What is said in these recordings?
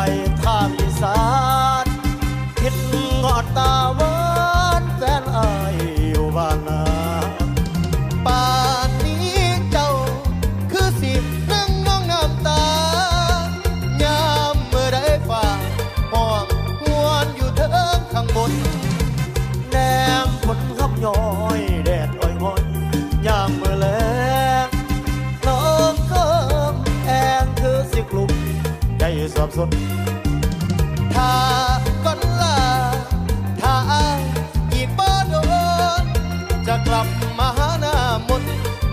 กับฝ่ายทางอีสานคิดงอดตาว่า สับสนถ้าก่อนลาถ้าอาอีกบ่โดนจะกลับมาหาหน้ามน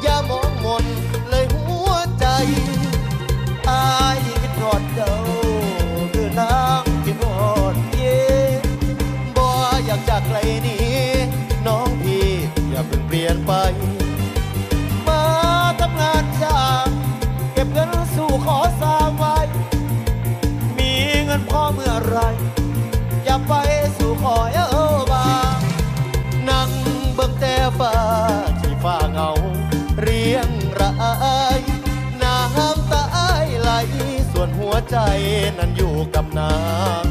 อย่ามองมนเลยหัวใจอายคิดทอดเจ้าคือนางคิดทอดเย่บ่อยากจากไกลนี้ น้องพี่อย่าเพิ่งเปลี่ยนไป มาทำงานจ้างเก็บเงิน อย่าไปสู่ขอเออบางนั่งเบิ่งแต่ฟ้าที่ฟ้าเงา เรียงรายน้ำตาไหลส่วนหัวใจนั้นอยู่กับนาง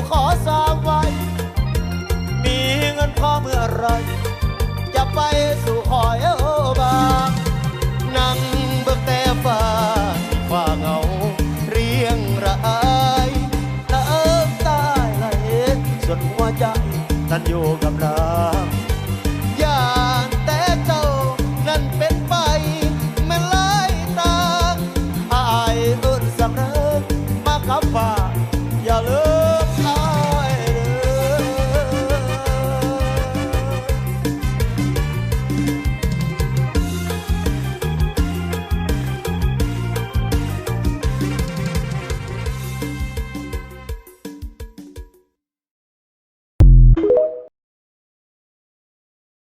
ูขอสามวัน มีเงินพอเมื่อไร จะไปสู่หอยโอบานั่งเบิกแต่ฟ้าฟ้าเงา เรียงรายน้ำตาไหลส่วนหัวใจนั้นอยู่กับเราอย่างแต่เจ้านั้นเป็นไปไม่ลายตางอายเอิ้นสำเริงมากับฟ้าอย่า love.